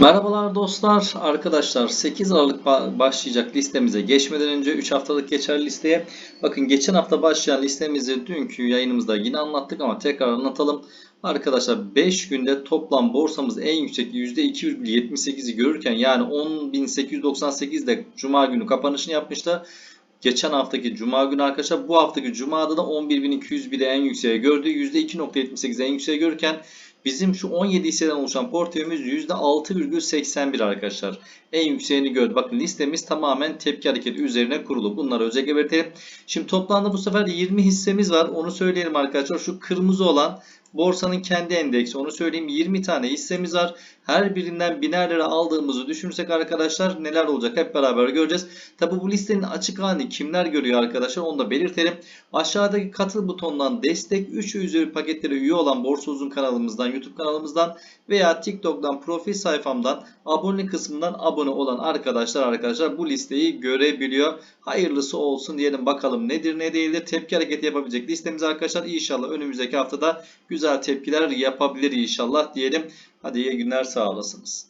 Merhabalar dostlar, arkadaşlar 8 Aralık ba- başlayacak listemize geçmeden önce 3 haftalık geçerli listeye bakın geçen hafta başlayan listemizi dünkü yayınımızda yine anlattık ama tekrar anlatalım. Arkadaşlar 5 günde toplam borsamız en yüksek %2,78'i görürken yani 10.898'de Cuma günü kapanışını yapmıştı. Geçen haftaki Cuma günü arkadaşlar bu haftaki Cuma'da da 11.201'i en yükseğe gördü. %2.78 en yükseğe görürken Bizim şu 17 hisseden oluşan portföyümüz %6,81 arkadaşlar. En yükseğini gördü. Bakın listemiz tamamen tepki hareketi üzerine kurulu. Bunları özellikle belirtelim. Şimdi toplamda bu sefer 20 hissemiz var. Onu söyleyelim arkadaşlar. Şu kırmızı olan borsanın kendi endeksi. Onu söyleyeyim 20 tane hissemiz var. Her birinden biner lira aldığımızı düşünürsek arkadaşlar neler olacak hep beraber göreceğiz. Tabi bu listenin açık halini kimler görüyor arkadaşlar onu da belirtelim. Aşağıdaki katıl butonundan destek 3 ve üzeri paketlere üye olan Borsa Uzun kanalımızdan, YouTube kanalımızdan veya TikTok'dan profil sayfamdan abone kısmından abone olan arkadaşlar arkadaşlar bu listeyi görebiliyor. Hayırlısı olsun diyelim bakalım nedir ne değildir. Tepki hareketi yapabilecek listemiz arkadaşlar. İnşallah önümüzdeki haftada güzel tepkiler yapabilir inşallah diyelim. Hadi iyi günler sağ olasınız.